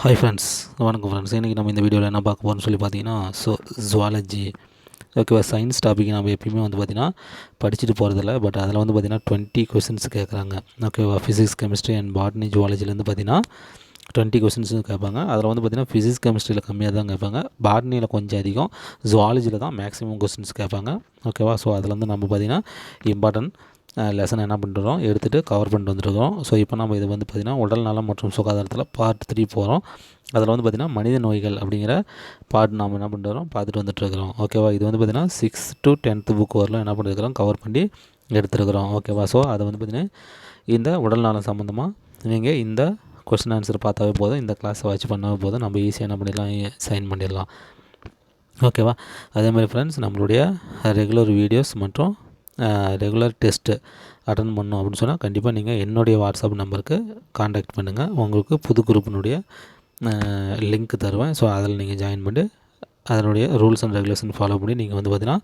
Hi friends வணக்கம் friends இன்றைக்கி நம்ம இந்த வீடியோவில் என்ன பார்க்க போகிறோம்னு சொல்லி பார்த்தீங்கன்னா ஸோ ஜுவாலஜி ஓகேவா சயின்ஸ் டாபிக் நம்ம எப்பயுமே வந்து பார்த்திங்கன்னா படிச்சுட்டு போகிறதில்ல பட் அதில் வந்து பார்த்திங்கன்னா டுவெண்ட்டி கொஸ்டின்ஸ் கேட்குறாங்க. ஓகேவா ஃபிசிக்ஸ் கெமிஸ்ட்ரி அண்ட் பாட்னி ஜுவாலஜிலேருந்து பார்த்திங்கன்னா டுவெண்ட்டி கொஸ்டின்ஸும் கேட்பாங்க. அதில் வந்து பார்த்திங்கன்னா ஃபிசிக்ஸ் கெமிஸ்ட்ரியில் கம்மியாக தான் கேட்பாங்க. பாட்னியில் கொஞ்சம் அதிகம். ஜுவாலஜியில் தான் மேக்ஸிமம் கொஸ்டின்ஸ் கேட்பாங்க. ஓகேவா ஸோ அதில் வந்து நம்ம பார்த்திங்கன்னா இம்பார்ட்டன்ட் லெசன் என்ன பண்ணுறோம் எடுத்துகிட்டு கவர் பண்ணிட்டு வந்துருக்கோம் ஸோ இப்போ நம்ம இது வந்து பார்த்திங்கன்னா உடல் நலம் மற்றும் சுகாதாரத்தில் பார்ட் த்ரீ போகிறோம் அதில் வந்து பார்த்திங்கன்னா மனித நோய்கள் அப்படிங்கிற பார்ட் நாம் என்ன பண்ணிட்டு வரோம்? பார்த்துட்டு வந்துட்டுருக்கிறோம். ஓகேவா இது வந்து பார்த்திங்கன்னா சிக்ஸ் டு டென்த்து புக் வரலாம் என்ன பண்ணியிருக்கிறோம் கவர் பண்ணி எடுத்துருக்குறோம் ஓகேவா ஸோ அதை வந்து பார்த்திங்கன்னா இந்த உடல் நலம் சம்மந்தமாக நீங்கள் இந்த கொஸ்டின் ஆன்சர் பார்த்தாவே போதும். இந்த கிளாஸை வாட்ச் பண்ணாவே போதும். நம்ம ஈஸியாக என்ன பண்ணிடலாம்? சைன் பண்ணிடலாம். ஓகேவா அதே மாதிரி ஃப்ரெண்ட்ஸ் நம்மளுடைய ரெகுலர் வீடியோஸ் மற்றும் ரெகுலர் டெஸ்ட்டு அட்டன் பண்ணணும் அப்படின்னு சொன்னால் கண்டிப்பாக நீங்கள் என்னுடைய வாட்ஸ்அப் நம்பருக்கு காண்டாக்ட் பண்ணுங்கள் உங்களுக்கு புது குரூப்பினுடைய லிங்க் தருவேன். ஸோ அதில் நீங்கள் ஜாயின் பண்ணி அதனுடைய ரூல்ஸ் அண்ட் ரெகுலேஷன் ஃபாலோ பண்ணி நீங்கள் வந்து பார்த்தீங்கன்னா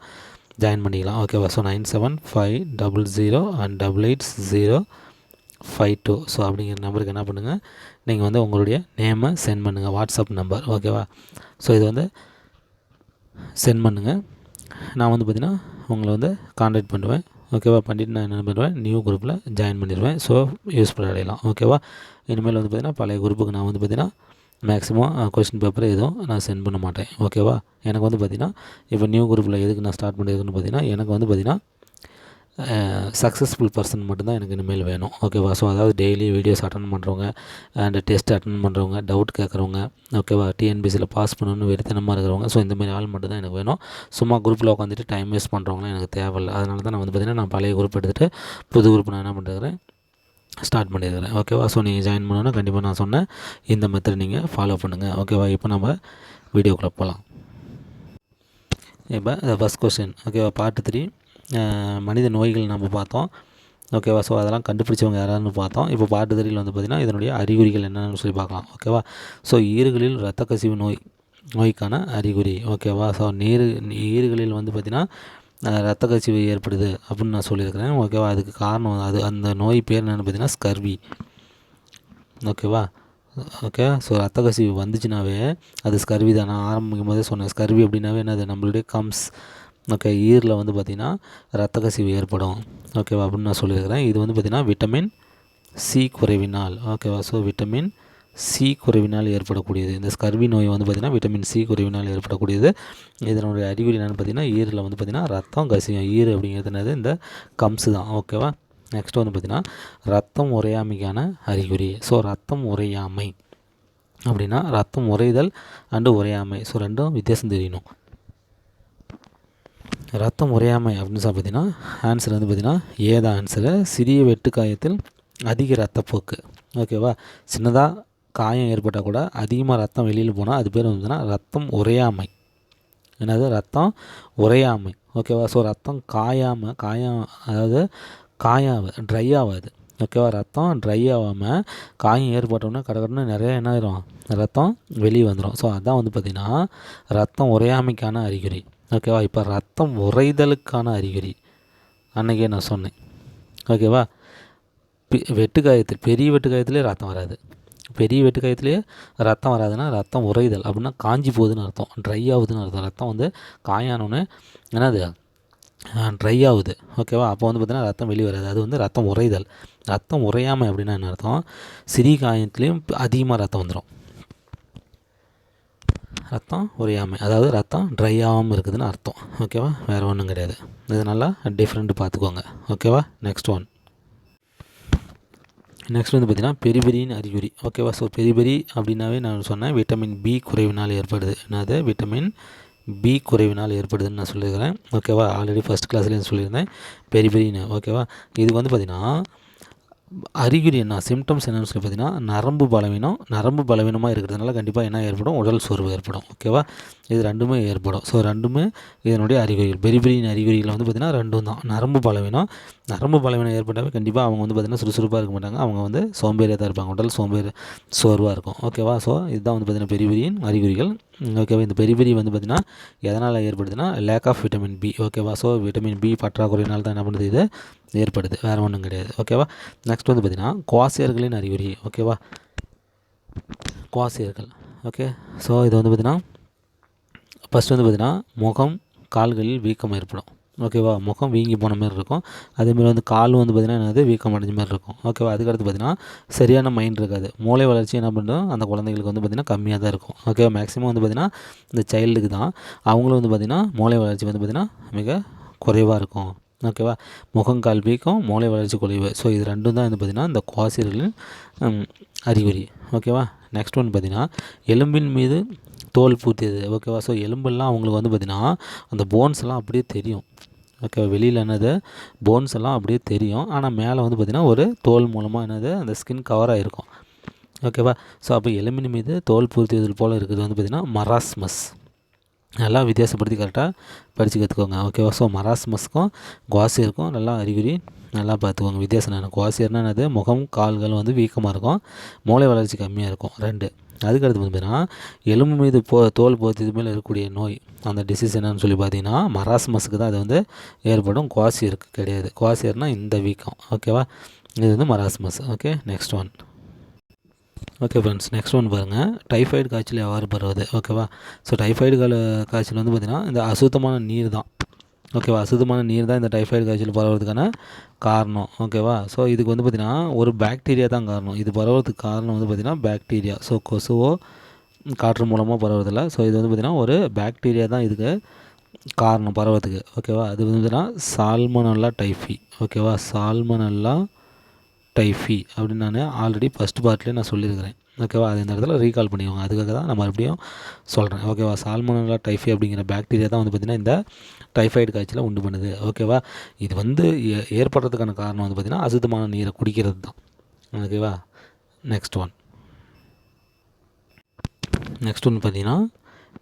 ஜாயின் பண்ணிக்கலாம். ஓகேவா so nine seven five double zero and double eight zero five two so அப்படிங்கிற நம்பருக்கு என்ன பண்ணுங்கள் நீங்கள் வந்து உங்களுடைய நேமை சென்ட் பண்ணுங்கள் வாட்ஸ்அப் நம்பர் ஓகேவா ஸோ இது வந்து சென்ட் பண்ணுங்கள் நான் வந்து பார்த்திங்கன்னா உங்களை வந்து காண்டாக்ட் பண்ணுவேன். ஓகேவா பண்ணிவிட்டு நான் என்ன பண்ணுவேன்? நியூ குரூப்பில் ஜாயின் பண்ணிடுவேன். ஸோ யூஸ்ஃபுல் அடையலாம் ஓகேவா இனிமேல் வந்து பார்த்திங்கன்னா பழைய குரூப்புக்கு நான் வந்து பார்த்திங்கன்னா மேக்ஸிமம் கொஸ்டின் பேப்பர் எதுவும் நான் சென்ட் பண்ண மாட்டேன். ஓகேவா எனக்கு வந்து பார்த்திங்கன்னா இப்போ நியூ குரூப்பில் எதுக்கு நான் ஸ்டார்ட் பண்ணியிருக்கேன்னு பார்த்திங்கன்னா எனக்கு வந்து பார்த்திங்கன்னா சக்ஸஸ்ஃபுல் பர்சன் மட்டும்தான் எனக்கு இனிமேல் வேணும். ஓகேவா? ஸோ அதாவது டெய்லி வீடியோஸ் அட்டன் பண்ணுறவங்க அண்ட் டெஸ்ட் அட்டன் பண்ணுறவங்க டவுட் கேட்குறவங்க ஓகேவா? டிஎன்பிசியில் பாஸ் பண்ணணும்னு வெறித்தனமாக இருக்கிறவங்க ஸோ இந்த மாதிரி ஆள் மட்டும் தான் எனக்கு வேணும். சும்மா குரூப்பில் உட்காந்துட்டு டைம் வேஸ்ட் பண்ணுறவங்களாம் எனக்கு தேவையில்லை. அதனால தான் நான் வந்து பார்த்திங்கன்னா நான் பழைய குரூப் எடுத்துகிட்டு புது குரூப் நான் என்ன பண்ணுறேன் ஸ்டார்ட் பண்ணியிருக்கிறேன் ஓகேவா? ஸோ நீங்கள் ஜாயின் பண்ணணும்னா கண்டிப்பாக நான் சொன்னேன் இந்த மெத்தட் நீங்கள் ஃபாலோ பண்ணுங்கள் ஓகேவா? இப்போ நம்ம வீடியோக்குள்ளே போகலாம் இப்போ ஃபஸ்ட் கொஸ்டின் ஓகேவா? பார்ட் த்ரீ மனித நோய்கள் நம்ம பார்த்தோம். ஓகேவா ஸோ அதெல்லாம் கண்டுபிடிச்சவங்க யாரான்னு பார்த்தோம். இப்போ பாட்டுதறியில் வந்து பார்த்திங்கன்னா இதனுடைய அறிகுறிகள் என்னென்னு சொல்லி பார்க்கலாம். ஓகேவா ஸோ ஈறுகளில் இரத்த கசிவு நோய் நோய்க்கான அறிகுறி. ஓகேவா ஸோ நீர் ஈறுகளில் வந்து பார்த்திங்கன்னா இரத்த கசிவு ஏற்படுது அப்படின்னு நான் சொல்லியிருக்கிறேன். ஓகேவா அதுக்கு காரணம் அது அந்த நோய் பேர் என்னென்னு பார்த்தீங்கன்னா ஸ்கர்வி. ஓகேவா ஓகே ஸோ ரத்த கசிவு வந்துச்சுனாவே அது ஸ்கர்வி தான் நான் ஆரம்பிக்கும் போதே சொன்னேன். ஸ்கர்வி அப்படின்னாவே என்னது? நம்மளுடைய கம்ஸ். ஓகே ஈரில் வந்து பார்த்திங்கன்னா ரத்த கசிவு ஏற்படும் ஓகேவா அப்படின்னு நான் சொல்லியிருக்கிறேன். இது வந்து பார்த்திங்கன்னா விட்டமின் சி குறைவினால். ஓகேவா ஸோ விட்டமின் சி குறைவினால் ஏற்படக்கூடியது. இந்த ஸ்கர்வி நோய் வந்து பார்த்திங்கன்னா விட்டமின் சி குறைவினால் ஏற்படக்கூடியது. இதனுடைய அறிகுறி என்னென்னு பார்த்திங்கன்னா ஈரில் வந்து பார்த்திங்கன்னா ரத்தம் கசியும். ஈர் அப்படிங்கிறது என்னது இந்த கம்ஸு தான். ஓகேவா நெக்ஸ்ட் வந்து பார்த்திங்கன்னா ரத்தம் உரையாமைக்கான அறிகுறி. ஸோ ரத்தம் உரையாமை அப்படின்னா ரத்தம் உறைதல் அண்டு உரையாமை ஸோ ரெண்டும் வித்தியாசம் தெரியணும். ரத்தம் உரையாமை அப்படின்னு சொல்லி பார்த்தீங்கன்னா ஆன்சர் வந்து பார்த்திங்கன்னா ஏதா ஆன்சரு சிறிய வெட்டு காயத்தில் அதிக ரத்தப்போக்கு ஓகேவா சின்னதாக காயம் ஏற்பட்டால் கூட அதிகமாக ரத்தம் வெளியில் போனால் அது பேர் வந்து ரத்தம் உரையாமை என்னது? ரத்தம் உரையாமை ஓகேவா ஸோ ரத்தம் காயாமல் காயம் அதாவது காயாவது ட்ரை ஆகாது ஓகேவா ரத்தம் ட்ரை ஆகாமல் காயம் ஏற்பட்டோன்னே கடற்கடன்னு நிறைய என்ன ஆயிரும்? ரத்தம் வெளியே வந்துடும் ஸோ அதான் வந்து பார்த்திங்கன்னா ரத்தம் உரையாமைக்கான அறிகுறி. ஓகேவா? இப்போ ரத்தம் உறைதலுக்கான அறிகுறி. அன்றைக்கே நான் சொன்னேன். ஓகேவா? வெட்டுக்காயத்தில் பெரிய வெட்டுக்காயத்துலேயே ரத்தம் வராது. பெரிய வெட்டுக்காயத்துலேயே ரத்தம் வராதுன்னா ரத்தம் உறைதல் அப்படின்னா காஞ்சி போகுதுன்னு அர்த்தம். ட்ரை ஆகுதுன்னு அர்த்தம். ரத்தம் வந்து காயானோன்னு என்னது? ட்ரை ஆகுது. ஓகேவா? அப்போ வந்து பார்த்திங்கன்னா ரத்தம் வெளியே வராது. அது வந்து ரத்தம் உறைதல். ரத்தம் உறையாமல் அப்படின்னா என்ன அர்த்தம்? சிறி காயத்துலேயும் அதிகமாக ரத்தம் வந்துடும் ரத்தம் உரையாமை அதாவது ரத்தம் ட்ரை ஆகாமல் இருக்குதுன்னு அர்த்தம். ஓகேவா வேறு ஒன்றும் கிடையாது. இது நல்லா டிஃப்ரெண்ட்டு பார்த்துக்கோங்க ஓகேவா நெக்ஸ்ட் ஒன் நெக்ஸ்ட் வந்து பார்த்திங்கன்னா பெரிபெரியின் அறிகுறி. ஓகேவா ஸோ பெரிபெரி அப்படின்னாவே நான் சொன்னேன் விட்டமின் பி குறைவினால் ஏற்படுது. என்னது? விட்டமின் பி குறைவினால் ஏற்படுதுன்னு நான் சொல்லியிருக்கிறேன். ஓகேவா ஆல்ரெடி ஃபஸ்ட் கிளாஸ்லேயும் சொல்லியிருந்தேன். பெரிபெரின்னு. ஓகேவா இது வந்து பார்த்திங்கன்னா அறிகுறி என்ன? சிம்டம்ஸ் என்னன்னு சொல்லி பார்த்தீங்கன்னா நரம்பு பலவீனம் நரம்பு பலவீனமாக இருக்கிறதுனால கண்டிப்பாக என்ன ஏற்படும்? உடல் சோர்வு ஏற்படும். ஓகேவா இது ரெண்டுமே ஏற்படும். ஸோ ரெண்டுமே இதனுடைய அறிகுறிகள். பெரிய பெரிய அறிகுறிகள் வந்து பார்த்திங்கன்னா ரெண்டும் தான். நரம்பு பலவீனம். நரம்பு பலவீனம் ஏற்பட்டாவே கண்டிப்பாக அவங்க வந்து பார்த்திங்கன்னா சுறுசுறுப்பாக இருக்க மாட்டாங்க. அவங்க வந்து சோம்பேறியாக தான் இருப்பாங்க. உடல் சோம்பேறி சோர்வாக இருக்கும். ஓகேவா ஸோ இதுதான் வந்து பார்த்திங்கன்னா பெரிய பெரிய அறிகுறிகள். ஓகேவா இந்த பெரிய பெரிய வந்து பார்த்திங்கன்னா எதனால் ஏற்படுதுன்னா லேக் ஆஃப் விட்டமின் பி ஓகேவா ஸோ விட்டமின் பி பற்றாக்குறையினால் தான் என்ன பண்ணுது? இது ஏற்படுது. வேறு ஒன்றும் கிடையாது. ஓகேவா நெக்ஸ்ட் வந்து பார்த்திங்கன்னா குவாசியர்களின் அறிகுறி. ஓகேவா குவாசியர்கள். ஓகே ஸோ இது வந்து பார்த்திங்கன்னா ஃபஸ்ட்டு வந்து பார்த்திங்கன்னா முகம் கால்களில் வீக்கம் ஏற்படும். ஓகேவா முகம் வீங்கி போன மாதிரி இருக்கும். அதேமாதிரி வந்து கால் வந்து பார்த்திங்கன்னா என்னது? வீக்கம் அடைஞ்ச மாதிரி இருக்கும். ஓகேவா அதுக்கடுத்து பார்த்திங்கன்னா சரியான மைண்ட் இருக்காது. மூளை வளர்ச்சி என்ன பண்ணுறோம் அந்த குழந்தைங்களுக்கு வந்து பார்த்திங்கன்னா கம்மியாக தான் இருக்கும். ஓகேவா மேக்ஸிமம் வந்து பார்த்திங்கன்னா இந்த சைல்டுக்கு தான். அவங்களும் வந்து பார்த்திங்கன்னா மூளை வளர்ச்சி வந்து பார்த்திங்கன்னா மிக குறைவாக இருக்கும். ஓகேவா முகங்கால் வீக்கம் மூளை வளர்ச்சி குறைவு. ஸோ இது ரெண்டும் தான் வந்து பார்த்திங்கன்னா இந்த குவாசியர்களின் அறிகுறி. ஓகேவா நெக்ஸ்ட் ஒன் பார்த்திங்கன்னா எலும்பின் மீது தோல் பூத்தியது ஓகேவா ஸோ எலும்பெல்லாம் அவங்களுக்கு வந்து பார்த்திங்கன்னா அந்த போன்ஸ் எல்லாம் அப்படியே தெரியும். ஓகேவா வெளியில் என்னது? போன்ஸ் எல்லாம் அப்படியே தெரியும். ஆனால் மேலே வந்து பார்த்திங்கன்னா ஒரு தோல் மூலமாக என்னது? அந்த ஸ்கின் கவர் ஆகிருக்கும் ஓகேவா ஸோ அப்போ எலும்பின் மீது தோல் பூர்த்தியதில் போல் இருக்கிறது வந்து பார்த்திங்கன்னா மராஸ்மஸ் நல்லா வித்தியாசப்படுத்தி கரெக்டாக படித்து கற்றுக்கோங்க ஓகேவா ஸோ மராஸ்மஸ்க்கும் குவாசியருக்கும் நல்லா அறிகுறி நல்லா பார்த்துக்கோங்க. வித்தியாசம் என்ன? குவாசியர்னா என்னது? முகம் கால்கள் வந்து வீக்கமாக இருக்கும். மூளை வளர்ச்சி கம்மியாக இருக்கும். ரெண்டு. அதுக்கடுத்து வந்து பார்த்தீங்கன்னா எலும்பு மீது போ தோல் போத்தது மேலே இருக்கக்கூடிய நோய் அந்த டிசீஸ் என்னன்னு சொல்லி பார்த்தீங்கன்னா மராஸ்மஸுக்கு தான் அது வந்து ஏற்படும். குவாசியருக்கு கிடையாது. குவாசியர்னால் இந்த வீக்கம். ஓகேவா இது வந்து marasmus okay next one okay friends next one பாருங்கள் டைஃபாய்டு காய்ச்சல் எவ்வாறு பரவுது? ஓகேவா ஸோ டைஃபாய்டு கால காய்ச்சல் வந்து பார்த்திங்கன்னா இந்த அசுத்தமான நீர் தான். ஓகேவா? அசுத்தமான நீர் தான் இந்த டைஃபாய்டு காய்ச்சல் பரவுறதுக்கான காரணம். ஓகேவா? ஸோ இதுக்கு வந்து பார்த்திங்கன்னா ஒரு பாக்டீரியா தான் காரணம். இது பரவுறதுக்கு காரணம் வந்து பார்த்திங்கன்னா பாக்டீரியா ஸோ கொசுவோ காற்று மூலமாக பரவுறதில்ல. ஸோ இது வந்து பார்த்திங்கன்னா ஒரு பாக்டீரியா தான் இதுக்கு காரணம் பரவத்துக்கு ஓகேவா? அது வந்து பார்த்திங்கன்னா சால்மனல்லா டைஃபி ஓகேவா? சால்மனல்லா டைஃபி அப்படின்னு நான் ஆல்ரெடி ஃபஸ்ட் பார்ட்லேயே நான் சொல்லியிருக்கிறேன். ஓகேவா? அது இந்த இடத்துல ரீகால் பண்ணிக்கோங்க. அதுக்காக தான் நான் மறுபடியும் சொல்கிறேன் ஓகேவா? சால்மோனலா டைஃபி அப்படிங்கிற பாக்டீரியா தான் வந்து பார்த்திங்கன்னா இந்த டைஃபாய்டு காய்ச்சலை உண்டு பண்ணுது. ஓகேவா? இது வந்து ஏ- ஏற்படுறதுக்கான காரணம் வந்து பார்த்திங்கன்னா அசுத்தமான நீரை குடிக்கிறது தான். ஓகேவா? நெக்ஸ்ட் ஒன் நெக்ஸ்ட் ஒன்று பார்த்தீங்கன்னா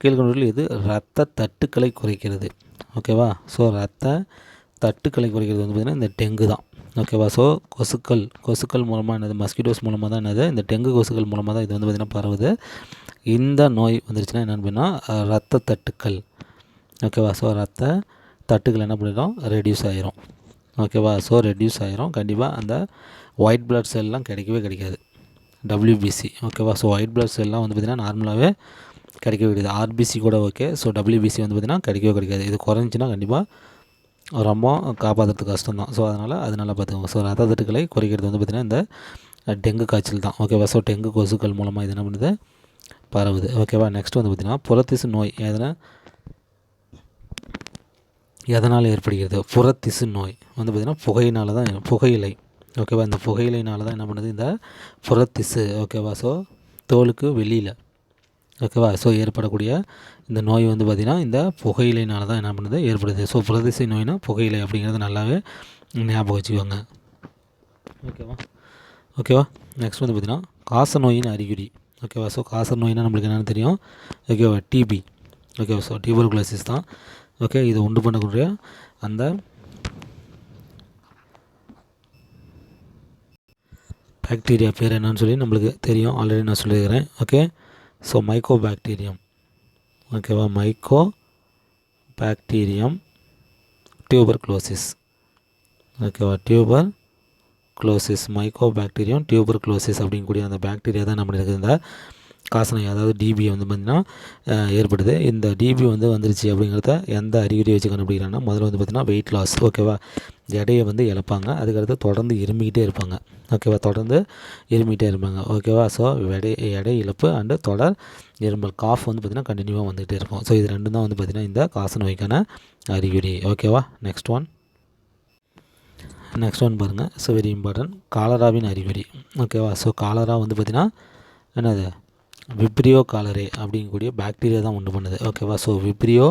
கீழ்கொண்டுள்ள இது ரத்த தட்டுக்களை குறைக்கிறது. ஓகேவா? ஸோ ரத்த தட்டுக்களை குறைக்கிறது வந்து பார்த்திங்கன்னா இந்த டெங்கு தான். ஓகேவா ஸோ கொசுக்கள் கொசுக்கள் மூலமாக என்னது? மஸ்கிட்டோஸ் மூலமாக தான் என்னது? இந்த டெங்கு கொசுக்கள் மூலமாக தான் இது வந்து பார்த்திங்கன்னா பரவுது. இந்த நோய் வந்துருச்சுன்னா என்னென்னு அப்படின்னா ரத்த தட்டுக்கள். ஓகேவா ஸோ ரத்த தட்டுக்கள் என்ன பண்ணிடும்? ரெடியூஸ் ஆகிரும் ஓகேவா ஸோ ரெடியூஸ் ஆகிரும் கண்டிப்பாக அந்த ஒயிட் பிளட் செல்லாம் கிடைக்கவே கிடைக்காது. டபிள்யூபிசி ஓகேவா ஸோ ஒயிட் பிளட் செல்லாம் வந்து பார்த்திங்கன்னா நார்மலாகவே கிடைக்கவே கிடையாது ஆர்பிசி கூட ஓகே ஸோ டபிள்யூபிசி வந்து பார்த்திங்கன்னா கிடைக்கவே கிடைக்காது. இது குறைஞ்சின்னா கண்டிப்பாக ரொம்ப காப்பாற்றுறது கஷ்டம் தான் ஸோ அதனால் அது நல்லா பார்த்துக்கோங்க ஸோ ரத்த தட்டுக்களை குறைக்கிறது வந்து பார்த்திங்கன்னா இந்த டெங்கு காய்ச்சல் தான். ஓகேவா ஸோ டெங்கு கொசுக்கள் மூலமாக இது என்ன பண்ணுது? பரவுது. ஓகேவா நெக்ஸ்ட் வந்து பார்த்திங்கன்னா புறத்திசு நோய் எதனா எதனால் ஏற்படுகிறது? புறத்திசு நோய். வந்து பார்த்திங்கன்னா புகையினால தான் புகையிலை. ஓகேவா இந்த புகையிலைனால தான் என்ன பண்ணுது? இந்த புறத்திசு. ஓகேவா ஸோ தோலுக்கு வெளியில். ஓகேவா ஸோ ஏற்படக்கூடிய இந்த நோய் வந்து பார்த்திங்கன்னா இந்த புகையிலைனால தான் என்ன பண்ணுது? ஏற்படுது. ஸோ புரதிசை நோய்னா புகையிலை அப்படிங்கிறது நல்லாவே ஞாபகம் வச்சுக்கோங்க. ஓகேவா ஓகேவா நெக்ஸ்ட் வந்து பார்த்திங்கன்னா காச நோயின் அறிகுறி. ஓகேவா ஸோ காச நோயினா நம்மளுக்கு என்னென்னு தெரியும்? ஓகேவா டிபி ஓகேவா ஸோ டியூபர்குலோசிஸ் தான். ஓகே இதை உண்டு பண்ணக்கூடிய அந்த பாக்டீரியா பேர் என்னன்னு சொல்லி நம்மளுக்கு தெரியும். ஆல்ரெடி நான் சொல்லியிருக்கிறேன். ஓகே ஸோ மைக்கோ பாக்டீரியம் ஓகேவா மைக்கோ பாக்டீரியம் டியூபர் க்ளோசிஸ் ஓகேவா tuberculosis mycobacterium tuberculosis அப்படிங்கக்கூடிய அந்த பாக்டீரியா தான் நம்மளுக்கு இந்த காசநோய் அதாவது டிபியை வந்து பார்த்திங்கன்னா ஏற்படுது. இந்த டிபி வந்து வந்துருச்சு அப்படிங்கிறத எந்த அறிகுறி வச்சு கண்டுபிடிக்கிறாங்கன்னா முதல்ல வந்து பார்த்திங்கன்னா வெயிட் லாஸ் ஓகேவா எடையை வந்து இழப்பாங்க. அதுக்கடுத்து தொடர்ந்து இருமிக்கிட்டே இருப்பாங்க. ஓகேவா தொடர்ந்து இருமிக்கிட்டே இருப்பாங்க. ஓகேவா ஸோ எடை எடை இழப்பு அண்டு தொடர் இருமல் காஃப் வந்து பார்த்திங்கன்னா கண்டினியூவாக வந்துகிட்டே இருக்கும். ஸோ இது ரெண்டும் தான் வந்து பார்த்திங்கன்னா இந்த காசநோய்க்கான அறிகுறி. ஓகேவா நெக்ஸ்ட் ஒன் நெக்ஸ்ட் ஒன் பாருங்கள் ஸோ வெரி இம்பார்ட்டன்ட் காலராவின் அறிகுறி. ஓகேவா ஸோ காலரா வந்து பார்த்திங்கன்னா என்னது? விப்ரியோ காலரே அப்படிங்கக்கூடிய பாக்டீரியா தான் உண்டு பண்ணுது. ஓகேவா ஸோ விப்ரியோ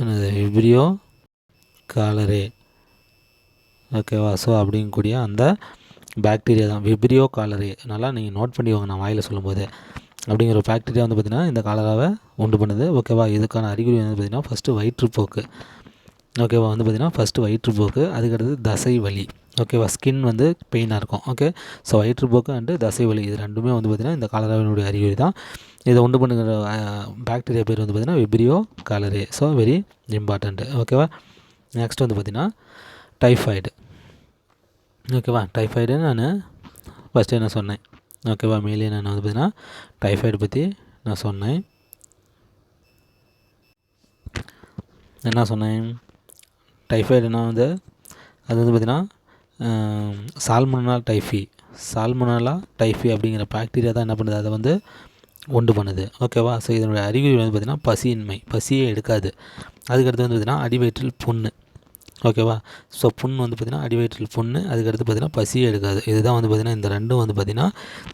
என்னது? Vibrio cholerae. ஓகேவா ஸோ அப்படிங்கக்கூடிய அந்த பாக்டீரியா தான். Vibrio cholerae. நல்லா நீங்கள் நோட் பண்ணிக்கோங்க நான் வாயில் சொல்லும்போது. அப்படிங்கிற பாக்டீரியா வந்து பார்த்திங்கன்னா இந்த காலராவை உண்டு பண்ணுது. ஓகேவா இதுக்கான அறிகுறி வந்து பார்த்திங்கன்னா ஃபஸ்ட்டு வயிற்றுப்போக்கு. ஓகேவா வந்து பார்த்திங்கன்னா ஃபஸ்ட்டு வயிற்றுப்போக்கு அதுக்கடுத்து தசை வலி. ஓகேவா ஸ்கின் வந்து பெயினாக இருக்கும். ஓகே ஸோ வயிற்றுப்போக்கு அண்டு தசை வலி இது ரெண்டுமே வந்து பார்த்திங்கன்னா இந்த காலராவினுடைய அறிகுறி தான். இதை உண்டு பண்ணுகிற பாக்டீரியா பேர் வந்து பார்த்திங்கன்னா Vibrio cholerae so very important ஓகேவா நெக்ஸ்ட் வந்து பார்த்திங்கன்னா டைஃபாய்டு ஓகேவா டைஃபாய்டு நான் ஃபஸ்ட்டு என்ன சொன்னேன்? ஓகேவா மேலே நான் வந்து பார்த்திங்கன்னா டைஃபாய்டு பற்றி நான் சொன்னேன். என்ன சொன்னேன்? டைஃபாய்டுனா வந்து அது வந்து பார்த்திங்கன்னா சால்மோனா டைஃபி சால்மனலா டைஃபி அப்படிங்கிற பாக்டீரியா தான் என்ன பண்ணுது? அதை வந்து உண்டு பண்ணுது. ஓகேவா ஸோ இதனுடைய அறிகுறி வந்து பார்த்திங்கன்னா பசியின்மை. பசியே எடுக்காது. அதுக்கடுத்து வந்து பார்த்திங்கன்னா அடிவயிற்றில் புண்ணு. ஓகேவா ஸோ புண் வந்து பார்த்திங்கன்னா அடிவயிற்றில் புண்ணு. அதுக்கடுத்து பார்த்திங்கன்னா பசியே எடுக்காது. இதுதான் வந்து பார்த்திங்கன்னா இந்த ரெண்டும் வந்து பார்த்திங்கன்னா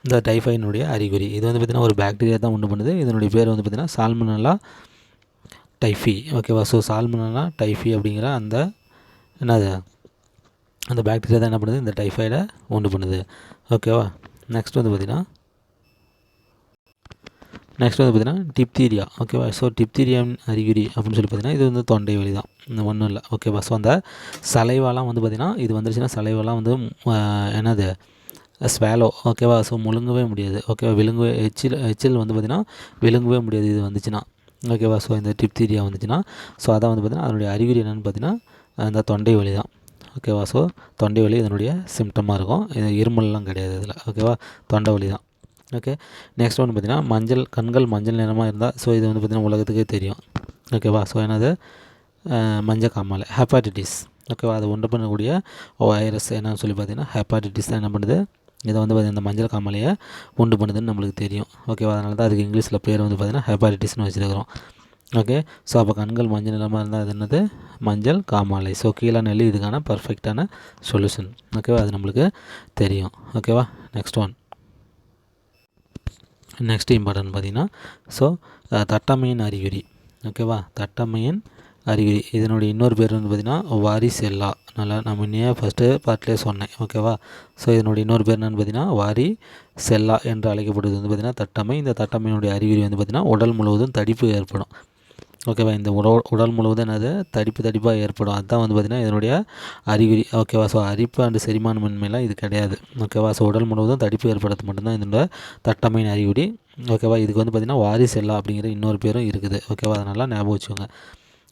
இந்த டைஃபாயினுடைய அறிகுறி. இது வந்து பார்த்திங்கன்னா ஒரு பாக்டீரியா தான் உண்டு பண்ணுது. இதனுடைய பேர் வந்து பார்த்திங்கன்னா சால்மனலா டைஃபி. ஓகேவா? ஸோ சால்மோனலா டைஃபி அப்படிங்கிற அந்த என்னது? அந்த பாக்டீரியா தான் என்ன பண்ணுது? இந்த டைஃபாய்டை உண்டு பண்ணுது. ஓகேவா? நெக்ஸ்ட் வந்து பார்த்திங்கன்னா நெக்ஸ்ட் வந்து பார்த்திங்கன்னா டிப்தீரியா ஓகேவா? ஸோ டிப்தீரியாவின் அறிகுறி அப்படின்னு சொல்லி பார்த்தீங்கன்னா இது வந்து தொண்டை வலி தான். இந்த ஒன்றும் இல்லை. ஓகேவா? ஸோ அந்த சலைவாலாம் வந்து பார்த்திங்கன்னா இது வந்துருச்சுன்னா சலைவாலாம் வந்து என்னது? ஸ்வேலோ ஓகேவா? ஸோ முழுங்கவே முடியாது. ஓகேவா? விழுங்கவே எச்சில் எச்சில் வந்து பார்த்திங்கன்னா விழுங்கவே முடியாது. இது வந்துச்சுன்னா. ஓகேவா? ஸோ இந்த டிப்தீரியா வந்துச்சுன்னா ஸோ அதான் வந்து பார்த்திங்கன்னா அதனுடைய அறிகுறி என்னென்னு பார்த்தீங்கன்னா இந்த தொண்டை வலி தான். ஓகேவா? ஸோ தொண்டை வலி இதனுடைய சிம்டமாக இருக்கும். இது இருமல்லாம் கிடையாது இதில். ஓகேவா? தொண்டை வலி தான். ஓகே? நெக்ஸ்ட் ஒன்று பார்த்திங்கன்னா மஞ்சள் கண்கள் மஞ்சள் நிறமாக இருந்தால் ஸோ இது வந்து பார்த்திங்கன்னா உலகத்துக்கே தெரியும். ஓகேவா? ஸோ என்னது? மஞ்சள் காமாலை. ஹெப்பாட்டிட்டிஸ் ஓகேவா? அதை ஒன்று பண்ணக்கூடிய வைரஸ் என்னன்னு சொல்லி பார்த்தீங்கன்னா ஹெப்பாட்டிட்டிஸ் தான். என்ன பண்ணுது? இதை வந்து பார்த்திங்கன்னா இந்த மஞ்சள் காமாலையை உண்டு பண்ணுதுன்னு நம்மளுக்கு தெரியும். ஓகேவா அதனால தான் அதுக்கு இங்கிலீஷில் பேர் வந்து பார்த்திங்கன்னா ஹெப்பாட்டிட்டிஸ்னு வச்சுருக்கிறோம். ஓகே ஸோ அப்போ கண்கள் மஞ்சள் நிறமாக இருந்தால் அது என்னது? மஞ்சள் காமாலை. ஸோ கீழே நெல் இதுக்கான பர்ஃபெக்டான சொல்யூஷன் ஓகேவா அது நம்மளுக்கு தெரியும். ஓகேவா நெக்ஸ்ட் ஒன் நெக்ஸ்ட் இம்பார்ட்டன் பார்த்திங்கன்னா ஸோ தட்டமையின் அறிகுறி. ஓகேவா தட்டமையின் அறிகுறி. இதனுடைய இன்னொரு பேர் வந்து பார்த்திங்கன்னா வாரி செல்லா நல்லா நான் முன்னே ஃபஸ்ட்டு பார்ட்லேயே சொன்னேன். ஓகேவா ஸோ இதனுடைய இன்னொரு பேர் என்னென்னு பார்த்தீங்கன்னா வாரி செல்லா என்று அழைக்கப்படுவது வந்து பார்த்திங்கன்னா தட்டமை இந்த தட்டமையினுடைய அறிகுறி வந்து பார்த்திங்கன்னா உடல் முழுவதும் தடிப்பு ஏற்படும். ஓகேவா இந்த உடல் உடல் முழுவதும் என்னது? தடிப்பு தடிப்பாக ஏற்படும். அதுதான் வந்து பார்த்திங்கன்னா இதனுடைய அறிகுறி. ஓகேவா ஸோ அரிப்பு அண்டு செரிமானமின்மையெல்லாம் இது கிடையாது. ஓகேவா ஸோ உடல் முழுவதும் தடிப்பு ஏற்படுறது மட்டும்தான் இதனோட தட்டமையின் அறிகுறி. ஓகேவா இதுக்கு வந்து பார்த்திங்கன்னா வாரி செல்லா அப்படிங்கிற இன்னொரு பேரும் இருக்குது. ஓகேவா அதனால் ஞாபகம் வச்சுக்கோங்க.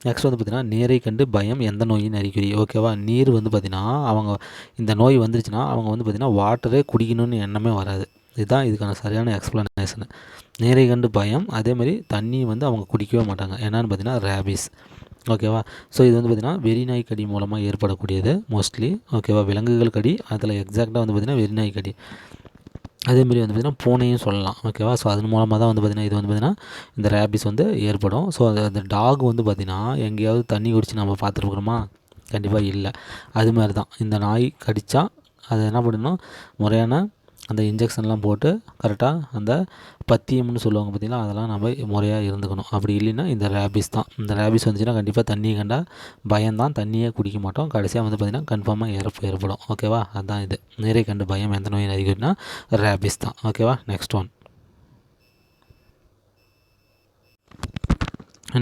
நெக்ஸ்ட் வந்து பார்த்திங்கன்னா நீரை கண்டு பயம் எந்த நோயின் அறிகுறி? ஓகேவா நீர் வந்து பார்த்திங்கன்னா அவங்க இந்த நோய் வந்துருச்சுன்னா அவங்க வந்து பார்த்திங்கன்னா வாட்டரே குடிக்கணும்னு எண்ணமே வராது. இதுதான் இதுக்கான சரியான எக்ஸ்ப்ளனேஷனு நீரை கண்டு பயம் அதேமாதிரி தண்ணி வந்து அவங்க குடிக்கவே மாட்டாங்க. என்னென்னு பார்த்திங்கன்னா ரேபிஸ் ஓகேவா ஸோ இது வந்து பார்த்திங்கன்னா வெறிநாய் கடி மூலமாக ஏற்படக்கூடியது மோஸ்ட்லி ஓகேவா விலங்குகள் கடி அதில் எக்ஸாக்டாக வந்து பார்த்திங்கன்னா வெறிநாய் கடி. அதேமாரி வந்து பார்த்திங்கன்னா பூனையும் சொல்லலாம். ஓகேவா ஸோ அதன் மூலமாக தான் வந்து பார்த்திங்கன்னா இது வந்து பார்த்திங்கன்னா இந்த ரேபிஸ் வந்து ஏற்படும். ஸோ அந்த அந்த டாக் வந்து பார்த்திங்கன்னா எங்கேயாவது தண்ணி குடித்து நம்ம பார்த்துருக்குறோமா? கண்டிப்பாக இல்லை. அது மாதிரி தான். இந்த நாய் கடித்தா அதை என்ன பண்ணணும்? முறையான அந்த இன்ஜெக்ஷன்லாம் போட்டு கரெக்டாக அந்த பத்தியம்னு சொல்லுவாங்க பார்த்திங்களா அதெல்லாம் நம்ம முறையாக இருந்துக்கணும். அப்படி இல்லைன்னா இந்த ரேபிஸ் தான். இந்த ரேபிஸ் வந்துச்சுன்னா கண்டிப்பாக தண்ணியை கண்டால் பயம்தான். தண்ணியே குடிக்க மாட்டோம். கடைசியாக வந்து பார்த்திங்கன்னா கன்ஃபார்மாக இறப்பு ஏற்படும். ஓகேவா அதுதான் இது. நிறைய கண்டு பயம் எந்த நோயும் அதிகம்னா ரேபிஸ் தான். ஓகேவா நெக்ஸ்ட் ஒன்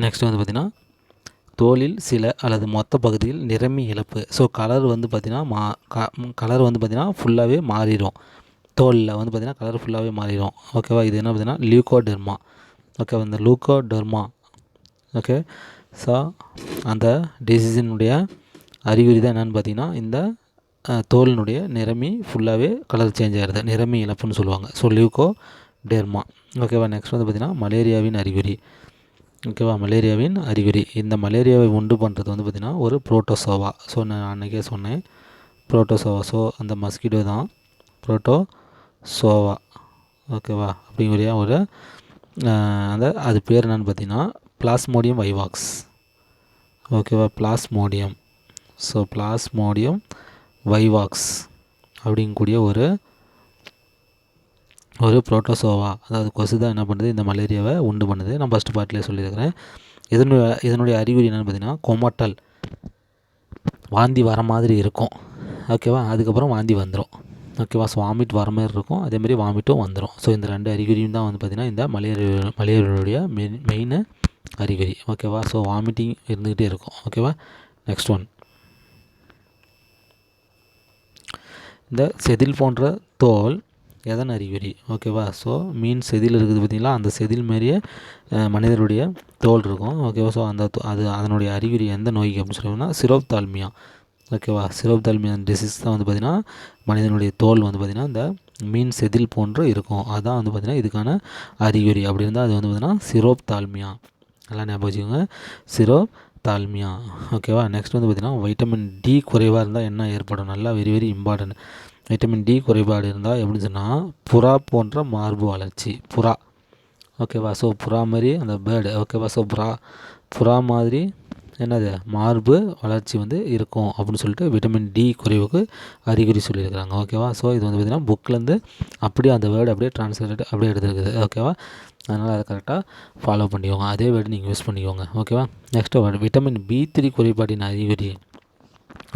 நெக்ஸ்ட் வந்து பார்த்திங்கன்னா தோலில் சில அல்லது மொத்த பகுதியில் நிறமி இழப்பு. ஸோ கலர் வந்து பார்த்திங்கன்னா மா கலர் வந்து பார்த்திங்கன்னா ஃபுல்லாகவே மாறிடும். தோலில் வந்து பார்த்திங்கன்னா கலர் ஃபுல்லாகவே மாறிடும் ஓகேவா இது என்ன பார்த்தீங்கன்னா லியூகோடெர்மா ஓகேவா இந்த லூகோடெர்மா ஓகே ஸோ அந்த டிசீஸினுடைய அறிகுறி தான் என்னென்னு பார்த்தீங்கன்னா இந்த தோலினுடைய நிறமி ஃபுல்லாகவே கலர் சேஞ்ச் ஆகிடுது நிறமி இழப்புன்னு சொல்லுவாங்க. ஸோ லியூகோ டெர்மா ஓகேவா நெக்ஸ்ட் வந்து பார்த்திங்கன்னா மலேரியாவின் அறிகுறி. ஓகேவா மலேரியாவின் அறிகுறி. இந்த மலேரியாவை உண்டு பண்ணுறது வந்து பார்த்திங்கன்னா ஒரு புரோட்டோசோவா ஸோ நான் அன்றைக்கே சொன்னேன். புரோட்டோசோவா ஸோ அந்த மஸ்கிட்டோ தான். Protozoa. ஓகேவா? அப்படிங்கிற ஒரு அந்த அது பேர் என்னென்னு பார்த்தீங்கன்னா பிளாஸ்மோடியம் வைவாக்ஸ் ஓகேவா? பிளாஸ்மோடியம் ஸோ பிளாஸ்மோடியம் வைவாக்ஸ் அப்படிங்கக்கூடிய ஒரு ஒரு புரோட்டோசோவா அதாவது கொசு தான் என்ன பண்ணுது? இந்த மலேரியாவை உண்டு பண்ணுது. நான் ஃபஸ்ட்டு பார்ட்டிலே சொல்லியிருக்கிறேன். இதனுடைய இதனுடைய அறிகுறி என்னென்னு பார்த்தீங்கன்னா கொமட்டல். வாந்தி வர மாதிரி இருக்கும். ஓகேவா? அதுக்கப்புறம் வாந்தி வந்துடும் ஓகேவா? ஸோ வாமிட் வர மாதிரி இருக்கும். அதேமாதிரி வாமிட்டும் வந்துடும் ஸோ இந்த ரெண்டு அறிகுறியும் தான் வந்து பார்த்திங்கன்னா இந்த மலேரியா மலேரியாவுடைய மெயின் மெயின் அறிகுறி. ஓகேவா? ஸோ வாமிட்டிங் இருந்துக்கிட்டே இருக்கும். ஓகேவா? நெக்ஸ்ட் ஒன் இந்த செதில் போன்ற தோல் எதன் அறிகுறி? ஓகேவா? ஸோ மீன் செதில் இருக்குது பார்த்திங்களா? அந்த செதில் மாரியே மனிதருடைய தோல் இருக்கும். ஓகேவா? ஸோ அந்த அது அதனுடைய அறிகுறி எந்த நோய்க்கு அப்படின்னு சொல்லுவோம்னா சிரோப்தால்மியா. ஓகேவா? சிரோப்தால்மியா டிசீஸ் தான் வந்து பார்த்திங்கன்னா மனிதனுடைய தோல் வந்து பார்த்திங்கன்னா இந்த மீன் செதில் போன்று இருக்கும். அதுதான் வந்து பார்த்திங்கன்னா இதுக்கான அறிகுறி. அப்படி இருந்தால் அது வந்து பார்த்திங்கன்னா சிரோப் தால்மியா. நல்லா ஞாபகம் வச்சுக்கோங்க. சிரோப் தால்மியா. ஓகேவா? நெக்ஸ்ட் வந்து பார்த்திங்கன்னா வைட்டமின் டி குறைவாக இருந்தால் என்ன ஏற்படும்? நல்லா very very important vitamin D குறைபாடு இருந்தால் எப்படின்னு சொன்னால் புறா போன்ற மார்பு வளர்ச்சி. புறா. ஓகேவா? ஸோ புறா மாதிரி அந்த பேர்டு ஓகேவா? ஸோ புறா. புறா மாதிரி என்னது? மார்பு வளர்ச்சி வந்து இருக்கும் அப்படின்னு சொல்லிட்டு விட்டமின் டி குறைவுக்கு அறிகுறி சொல்லியிருக்கிறாங்க. ஓகேவா ஸோ இது வந்து பார்த்திங்கன்னா புக்லேருந்து அப்படியே அந்த வேர்டு அப்படியே ட்ரான்ஸ்லேட் அப்படியே எடுத்துருக்குது. ஓகேவா அதனால் அதை கரெக்டாக ஃபாலோ பண்ணிக்கோங்க. அதே வேர்டு நீங்கள் யூஸ் பண்ணிக்கோங்க. ஓகேவா next word vitamin B three குறைபாட்டின் அறிகுறி.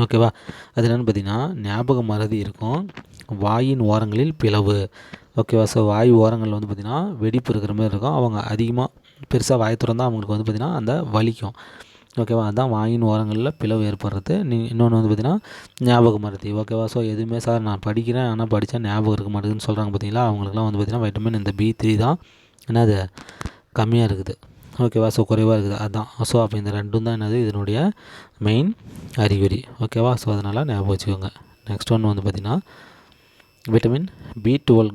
ஓகேவா அது என்னென்னு பார்த்தீங்கன்னா ஞாபக மறதி இருக்கும். வாயின் ஓரங்களில் பிளவு. ஓகேவா ஸோ வாய் ஓரங்களில் வந்து பார்த்திங்கன்னா வெடிப்பு இருக்கிற மாதிரி இருக்கும். அவங்க அதிகமாக பெருசாக வாய் திறந்தால் அவங்களுக்கு வந்து பார்த்திங்கன்னா அந்த வலிக்கும். ஓகேவா? அதான் வாயின் ஓரங்களில் பிளவு ஏற்படுறது. நீ இன்னொன்று வந்து பார்த்தீங்கன்னா ஞாபக மறதி. ஓகேவா? ஸோ எதுவுமே சார் நான் படிக்கிறேன். ஆனால் படித்தா ஞாபகம் இருக்க மாட்டேங்குதுன்னு சொல்கிறாங்க பார்த்தீங்களா அவங்களுக்குலாம் வந்து பார்த்திங்கன்னா வைட்டமின் இந்த பி த்ரீ தான். என்னது கம்மியாக இருக்குது. ஓகேவா? ஸோ குறைவாக இருக்குது. அதுதான் ஸோ அப்போ இந்த ரெண்டும் தான் என்னது? இதனுடைய மெயின் அறிகுறி. ஓகேவா? ஸோ அதனால் ஞாபகம் வச்சுக்கோங்க. நெக்ஸ்ட் ஒன்று வந்து பார்த்திங்கன்னா விட்டமின் பி டுவெல்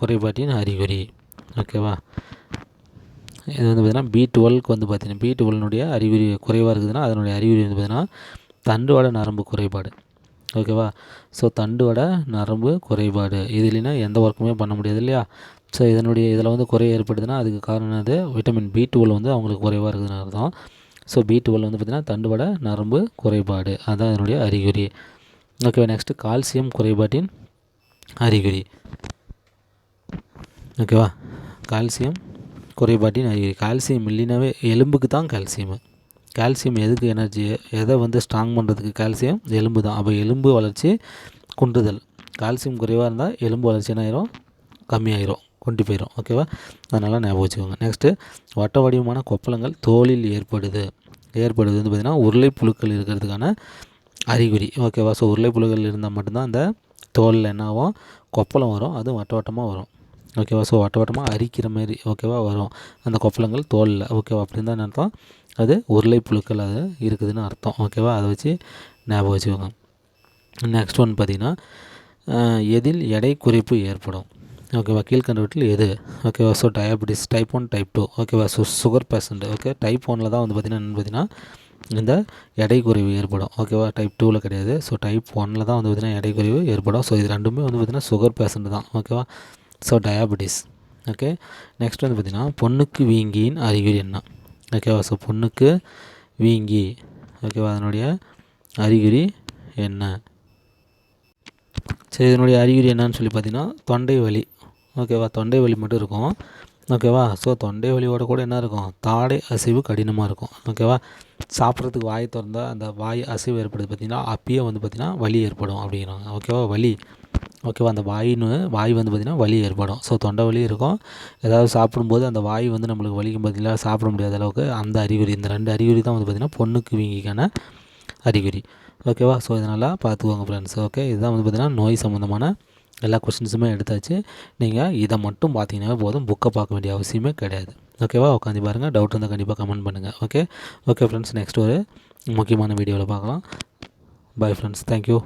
குறைபாட்டின் அறிகுறி. ஓகேவா? இது வந்து பார்த்திங்கன்னா பி டுவெல்க்கு வந்து பார்த்திங்கன்னா பி டுவெல்னுடைய அறிகுறி குறைவாக இருக்குதுன்னா அதனுடைய அறிகுறி வந்து பார்த்திங்கன்னா தண்டுவட நரம்பு குறைபாடு. ஓகேவா ஸோ தண்டுவட நரம்பு குறைபாடு. இது இல்லைன்னா எந்த ஒர்க்குமே பண்ண முடியாது இல்லையா? ஸோ இதனுடைய இதில் வந்து குறை ஏற்படுதுன்னா அதுக்கு காரணம் அது விட்டமின் பி டுவெல் வந்து அவங்களுக்கு குறைவாக இருக்குதுன்னு அர்த்தம். ஸோ பி டுவெல் வந்து பார்த்திங்கன்னா தண்டுவட நரம்பு குறைபாடு. அதுதான் இதனுடைய அறிகுறி. ஓகேவா நெக்ஸ்ட்டு கால்சியம் குறைபாட்டின் அறிகுறி. ஓகேவா கால்சியம் குறைபாட்டின் அறிகுறி கால்சியம் இல்லைனாவே எலும்புக்கு தான் கால்சியம் கால்சியம் எதுக்கு எனர்ஜி எதை வந்து ஸ்ட்ராங் பண்ணுறதுக்கு கால்சியம் எலும்பு தான் அப்போ எலும்பு வளர்ச்சி குன்றுதல். கால்சியம் குறைவாக இருந்தால் எலும்பு வளர்ச்சி என்ன ஆயிரும்? கம்மியாயிரும். கொண்டு போயிடும் ஓகேவா அதனால் ஞாபகம் வச்சுக்கோங்க. நெக்ஸ்ட்டு வட்ட வடிவமான கொப்பளங்கள் தோலில் ஏற்படுது. ஏற்படுது வந்து பார்த்திங்கன்னா உருளை புழுக்கள் இருக்கிறதுக்கான அறிகுறி. ஓகேவா ஸோ உருளை புழுக்கள் இருந்தால் மட்டும்தான் அந்த தோலில் என்ன ஆகும்? கொப்பளம் வரும். அதுவும் வட்ட வட்டமாக வரும். ஓகேவா? ஸோ வட்ட வட்டமாக அரிக்கிற மாதிரி ஓகேவா? வரும். அந்த கொப்பளங்கள் தோலில். ஓகேவா? அப்படின்னு தான் அர்த்தம். அது உருளை புழுக்கள் அது இருக்குதுன்னு அர்த்தம். ஓகேவா? அதை வச்சு ஞாபகம் வச்சுக்கோங்க. நெக்ஸ்ட் ஒன் பார்த்திங்கன்னா எதில் எடை குறைப்பு ஏற்படும்? ஓகேவா? கீழ்கண்டவற்றில் எது? ஓகேவா? So diabetes type one type two ஓகேவா? So sugar patient okay? Type ஒனில் தான் வந்து பார்த்திங்கன்னா என்னென்னு பார்த்தீங்கன்னா இந்த எடை குறைவு ஏற்படும். ஓகேவா? டைப் டூவில் கிடையாது. ஸோ டைப் ஒனில் தான் வந்து பார்த்திங்கன்னா எடை குறைவு ஏற்படும். ஸோ இது ரெண்டுமே வந்து பார்த்திங்கன்னா சுகர் பேஷண்ட் தான். ஓகேவா? ஸோ டயாபெட்டிஸ் ஓகே நெக்ஸ்ட் வந்து பார்த்திங்கன்னா பொண்ணுக்கு வீங்கியின் அறிகுறி என்ன? ஓகேவா ஸோ பொண்ணுக்கு வீங்கி. ஓகேவா அதனுடைய அறிகுறி என்ன? சரி இதனுடைய அறிகுறி என்னன்னு சொல்லி பார்த்தீங்கன்னா தொண்டை வலி. ஓகேவா தொண்டை வலி மட்டும் இருக்கும். ஓகேவா ஸோ தொண்டை வலியோட கூட என்ன இருக்கும்? தாடை அசைவு கடினமாக இருக்கும். ஓகேவா சாப்பிட்றதுக்கு வாய் திறந்தால் அந்த வாய் அசைவு ஏற்படுது. பார்த்திங்கன்னா அப்பயே வந்து பார்த்திங்கன்னா வலி ஏற்படும் அப்படிங்கிறாங்க. ஓகேவா வலி. ஓகேவா? அந்த வாயின்னு வாய் வந்து பார்த்திங்கன்னா வலி ஏற்படும். ஸோ தொண்டை வலி இருக்கும். ஏதாவது சாப்பிடும்போது அந்த வாய் வந்து நம்மளுக்கு வலிக்கும் பார்த்தீங்களா? சாப்பிட முடியாத அளவுக்கு அந்த அறிகுறி இந்த ரெண்டு அறிகுறி தான் வந்து பார்த்திங்கன்னா பொண்ணுக்கு வீங்கிக்கான அறிகுறி. ஓகேவா? ஸோ இதனால் பார்த்துக்கோங்க ஃப்ரெண்ட்ஸ் ஓகே இதுதான் வந்து பார்த்திங்கன்னா நோய் சம்மந்தமான எல்லா கொஸ்டின்ஸுமே எடுத்தாச்சு. நீங்கள் இதை மட்டும் பார்த்தீங்கன்னா போதும். புக்கை பார்க்க வேண்டிய அவசியமே கிடையாது. ஓகேவா? உட்காந்து பாருங்கள் டவுட் இருந்தால் கண்டிப்பாக கமெண்ட் பண்ணுங்கள் ஓகே ஓகே ஃப்ரெண்ட்ஸ் நெக்ஸ்ட் ஒரு முக்கியமான வீடியோவில் பார்க்கலாம். Bye friends thank you